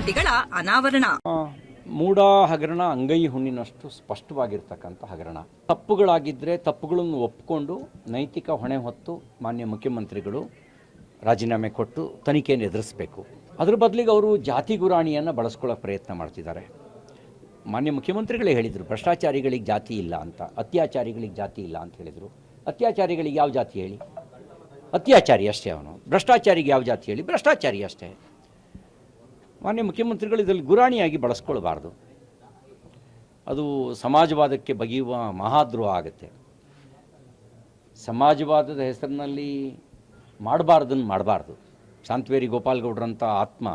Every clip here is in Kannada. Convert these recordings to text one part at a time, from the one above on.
ಅನಾವರಣ. ಮೂಡಾ ಹಗರಣ ಅಂಗೈ ಹುಣ್ಣಿನಷ್ಟು ಸ್ಪಷ್ಟವಾಗಿರ್ತಕ್ಕಂಥ ಹಗರಣ. ತಪ್ಪುಗಳಾಗಿದ್ದರೆ ತಪ್ಪುಗಳನ್ನು ಒಪ್ಪಿಕೊಂಡು ನೈತಿಕ ಹೊಣೆ ಹೊತ್ತು ಮಾನ್ಯ ಮುಖ್ಯಮಂತ್ರಿಗಳು ರಾಜೀನಾಮೆ ಕೊಟ್ಟು ತನಿಖೆಯನ್ನು ಎದುರಿಸಬೇಕು. ಅದ್ರ ಬದಲಿಗೆ ಅವರು ಜಾತಿ ಗುರಾಣಿಯನ್ನು ಬಳಸ್ಕೊಳ್ಳೋಕೆ ಪ್ರಯತ್ನ ಮಾಡ್ತಿದ್ದಾರೆ. ಮಾನ್ಯ ಮುಖ್ಯಮಂತ್ರಿಗಳೇ ಹೇಳಿದರು, ಭ್ರಷ್ಟಾಚಾರಿಗಳಿಗೆ ಜಾತಿ ಇಲ್ಲ ಅಂತ, ಅತ್ಯಾಚಾರಿಗಳಿಗೆ ಜಾತಿ ಇಲ್ಲ ಅಂತ ಹೇಳಿದರು. ಅತ್ಯಾಚಾರಿಗಳಿಗೆ ಯಾವ ಜಾತಿ ಹೇಳಿ? ಅತ್ಯಾಚಾರಿ ಅಷ್ಟೇ ಅವನು. ಭ್ರಷ್ಟಾಚಾರಿಗೆ ಯಾವ ಜಾತಿ ಹೇಳಿ? ಭ್ರಷ್ಟಾಚಾರಿ ಅಷ್ಟೇ. ಮಾನ್ಯ ಮುಖ್ಯಮಂತ್ರಿಗಳು ಇದರಲ್ಲಿ ಗುರಾಣಿಯಾಗಿ ಬಳಸ್ಕೊಳ್ಬಾರ್ದು. ಅದು ಸಮಾಜವಾದಕ್ಕೆ ಬಗೆಯುವ ಮಹಾದ್ರೋಹ ಆಗುತ್ತೆ. ಸಮಾಜವಾದದ ಹೆಸರಿನಲ್ಲಿ ಮಾಡಬಾರ್ದನ್ನು ಮಾಡಬಾರ್ದು. ಶಾಂತವೇರಿ ಗೋಪಾಲ್ಗೌಡ್ರಂಥ ಆತ್ಮ,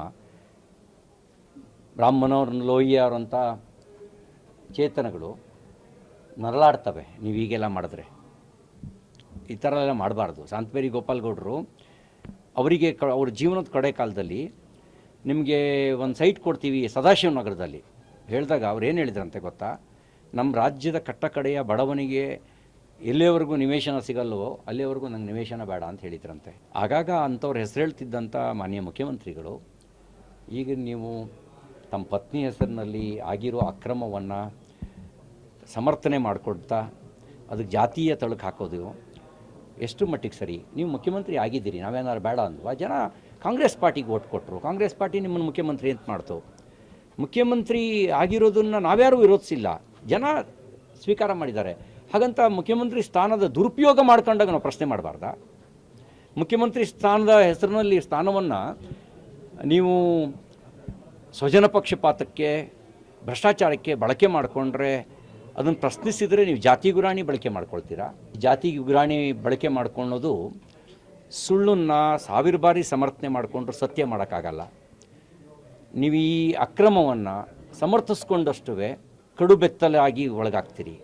ರಾಮ್ ಮನೋಹರ್ ಲೋಹಿಯಾ ಚೇತನಗಳು ನರಳಾಡ್ತವೆ. ನೀವು ಹೀಗೆಲ್ಲ ಮಾಡಿದ್ರೆ ಈ ಥರ ಎಲ್ಲ ಮಾಡಬಾರ್ದು. ಶಾಂತವೇರಿ ಗೋಪಾಲ್ಗೌಡರು ಅವರಿಗೆ ಕ, ಅವ್ರ ಜೀವನದ ಕಡೆ ಕಾಲದಲ್ಲಿ ನಿಮಗೆ ಒಂದು ಸೈಟ್ ಕೊಡ್ತೀವಿ ಸದಾಶಿವನಗರದಲ್ಲಿ. ಹೇಳಿದಾಗ ಅವ್ರು ಏನು ಹೇಳಿದ್ರಂತೆ ಗೊತ್ತಾ? ನಮ್ಮ ರಾಜ್ಯದ ಕಟ್ಟ ಕಡೆಯ ಬಡವನಿಗೆ ಎಲ್ಲಿಯವರೆಗೂ ನಿವೇಶನ ಸಿಗಲ್ವೋ ಅಲ್ಲಿಯವರೆಗೂ ನಂಗೆ ನಿವೇಶನ ಬೇಡ ಅಂತ ಹೇಳಿದ್ರಂತೆ. ಆಗಾಗ ಅಂಥವ್ರು ಹೆಸರು ಹೇಳ್ತಿದ್ದಂಥ ಮಾನ್ಯ ಮುಖ್ಯಮಂತ್ರಿಗಳು, ಈಗ ನೀವು ತಮ್ಮ ಪತ್ನಿ ಹೆಸರಿನಲ್ಲಿ ಆಗಿರೋ ಅಕ್ರಮವನ್ನು ಸಮರ್ಥನೆ ಮಾಡಿಕೊಡ್ತಾ ಅದಕ್ಕೆ ಜಾತೀಯ ತಳಕು ಹಾಕೋದು, ಎಷ್ಟು ಮಟ್ಟಿಗೆ ಸರಿ? ನೀವು ಮುಖ್ಯಮಂತ್ರಿ ಆಗಿದ್ದೀರಿ, ನಾವೇನಾದ್ರು ಬೇಡ ಅಂದ್ವಾ? ಜನ ಕಾಂಗ್ರೆಸ್ ಪಾರ್ಟಿಗೆ ಓಟ್ ಕೊಟ್ಟರು ಕಾಂಗ್ರೆಸ್ ಪಾರ್ಟಿ ನಿಮ್ಮನ್ನು ಮುಖ್ಯಮಂತ್ರಿ ಅಂತ ಮಾಡ್ತು. ಮುಖ್ಯಮಂತ್ರಿ ಆಗಿರೋದನ್ನು ನಾವ್ಯಾರೂ ವಿರೋಧಿಸಿಲ್ಲ. ಜನ ಸ್ವೀಕಾರ ಮಾಡಿದ್ದಾರೆ. ಹಾಗಂತ ಮುಖ್ಯಮಂತ್ರಿ ಸ್ಥಾನದ ದುರುಪಯೋಗ ಮಾಡ್ಕೊಂಡಾಗ ನಾವು ಪ್ರಶ್ನೆ ಮಾಡಬಾರ್ದ? ಮುಖ್ಯಮಂತ್ರಿ ಸ್ಥಾನದ ಹೆಸರಿನಲ್ಲಿ ಸ್ಥಾನವನ್ನು ನೀವು ಸ್ವಜನ ಪಕ್ಷಪಾತಕ್ಕೆ, ಭ್ರಷ್ಟಾಚಾರಕ್ಕೆ ಬಳಕೆ ಮಾಡಿಕೊಂಡ್ರೆ ಅದನ್ನು ಪ್ರಶ್ನಿಸಿದರೆ ನೀವು ಜಾತಿ ಗುರಾಣಿ ಬಳಕೆ ಮಾಡ್ಕೊಳ್ತೀರಾ? ಜಾತಿ ಗುರಾಣಿ ಬಳಕೆ ಮಾಡ್ಕೊಳ್ಳೋದು ಸುಳ್ಳನ್ನು ಸಾವಿರ ಬಾರಿ ಸಮರ್ಥನೆ ಮಾಡಿಕೊಂಡ್ರು ಸತ್ಯ ಮಾಡೋಕ್ಕಾಗಲ್ಲ. ನೀವು ಈ ಅಕ್ರಮವನ್ನು ಸಮರ್ಥಿಸ್ಕೊಂಡಷ್ಟು ಕಡು ಬೆತ್ತಲಾಗಿ ಒಳಗಾಗ್ತೀರಿ.